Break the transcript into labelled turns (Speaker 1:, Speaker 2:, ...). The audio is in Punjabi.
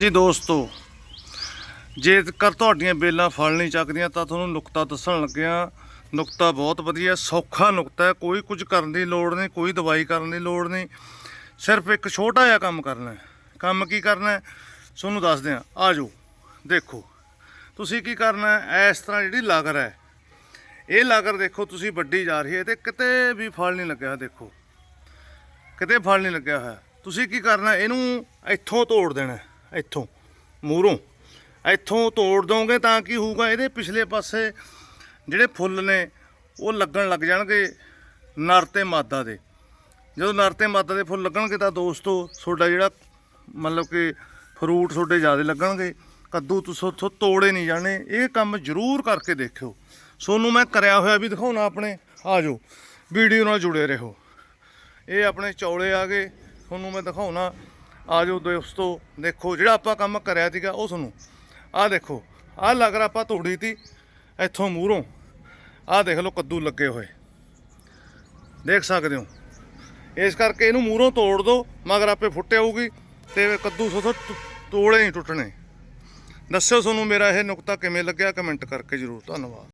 Speaker 1: ਜੀ ਦੋਸਤੋ, ਜੇਕਰ ਤੁਹਾਡੀਆਂ ਬੇਲਾਂ ਫਲ ਨਹੀਂ ਚੱਕਦੀਆਂ ਤਾਂ ਤੁਹਾਨੂੰ ਨੁਕਤਾ ਦੱਸਣ ਲੱਗਿਆ ਨੁਕਤਾ ਬਹੁਤ ਵਧੀਆ, ਸੌਖਾ ਨੁਕਤਾ ਹੈ। ਕੋਈ ਕੁਝ ਕਰਨ ਦੀ ਲੋੜ ਨਹੀਂ, ਕੋਈ ਦਵਾਈ ਕਰਨ ਦੀ ਲੋੜ ਨਹੀਂ। ਸਿਰਫ ਇੱਕ ਛੋਟਾ ਜਿਹਾ ਕੰਮ ਕਰਨਾ ਹੈ। ਕੰਮ ਕੀ ਕਰਨਾ ਹੈ? ਤੁਹਾਨੂੰ ਦੱਸਦੇ ਆ ਜਾਓ ਦੇਖੋ। ਤੁਸੀਂ ਕੀ ਕਰਨਾ ਹੈ? ਇਸ ਤਰ੍ਹਾਂ ਜਿਹੜੀ ਲਾਗਰ ਹੈ, ਇਹ ਲਾਗਰ ਦੇਖੋ, ਤੁਸੀਂ ਵੱਡੀ ਜਾ ਰਹੀ ਹੈ ਤੇ ਕਿਤੇ ਵੀ ਫਲ ਨਹੀਂ ਲੱਗਿਆ ਦੇਖੋ। ਕਿਤੇ ਫਲ ਨਹੀਂ ਲੱਗਿਆ ਹੋਇਆ। ਤੁਸੀਂ ਕੀ ਕਰਨਾ ਇਹਨੂੰ ਇੱਥੋਂ ਤੋੜ ਦੇਣਾ ਇੱਥੋਂ, ਮੂਹਰੋਂ। ਇੱਥੋਂ ਤੋੜ ਦੋਗੇ ਤਾਂ ਕੀ ਹੋਊਗਾ? ਇਹਦੇ ਪਿਛਲੇ ਪਾਸੇ ਜਿਹੜੇ ਫੁੱਲ ਨੇ, ਉਹ ਲੱਗਣ ਲੱਗ ਜਾਣਗੇ ਨਰ ਤੇ ਮਾਦਾ ਦੇ। ਜਦੋਂ ਨਰ ਤੇ ਮਾਦਾ ਦੇ ਫੁੱਲ ਲੱਗਣਗੇ ਤਾਂ ਦੋਸਤੋ, ਤੁਹਾਡਾ ਜਿਹੜਾ ਮਤਲਬ ਕਿ ਫਰੂਟ ਤੁਹਾਡੇ ਜ਼ਿਆਦਾ ਲੱਗਣਗੇ। ਕੱਦੂ ਤੁਸੀਂ ਉੱਥੋਂ ਤੋੜੇ ਨਹੀਂ ਜਾਣੇ। ਇਹ ਕੰਮ ਜ਼ਰੂਰ ਕਰਕੇ ਦੇਖਿਓ। ਸੋਨੂੰ ਮੈਂ ਕਰਿਆ ਹੋਇਆ ਵੀ ਦਿਖਾਉਣਾ ਆਪਣੇ। ਆ ਜਾਓ, ਵੀਡੀਓ ਨਾਲ ਜੁੜੇ ਰਹੋ। ਇਹ ਆਪਣੇ ਚੌਲੇ ਆ ਗਏ। ਤੁਹਾਨੂੰ ਮੈਂ ਦਿਖਾਉਣਾ ਆ ਜਾਓ ਦੋਸਤੋ ਦੇਖੋ, ਜਿਹੜਾ ਆਪਾਂ ਕੰਮ ਕਰਿਆ ਸੀਗਾ, ਉਹ ਤੁਹਾਨੂੰ ਆਹ ਦੇਖੋ, ਆਹ ਲਗਰ ਆਪਾਂ ਤੋੜੀ ਤੀ ਇੱਥੋਂ ਮੂਹਰੋਂ। ਆਹ ਦੇਖ ਲਓ, ਕੱਦੂ ਲੱਗੇ ਹੋਏ। ਦੇਖ ਸਕਦੇ ਹੋ। ਇਸ ਕਰਕੇ ਇਹਨੂੰ ਮੂਹਰੋਂ ਤੋੜ ਦਿਓ ਮਗਰ ਆਪੇ ਫੁੱਟ ਆਊਗੀ, ਤੇ ਕੱਦੂ ਸੋਥੋਂ ਤੋੜੇ ਹੀ ਟੁੱਟਣੇ। ਦੱਸਿਓ ਤੁਹਾਨੂੰ ਮੇਰਾ ਇਹ ਨੁਕਤਾ ਕਿਵੇਂ ਲੱਗਿਆ, ਕਮੈਂਟ ਕਰਕੇ ਜਰੂਰ। ਧੰਨਵਾਦ।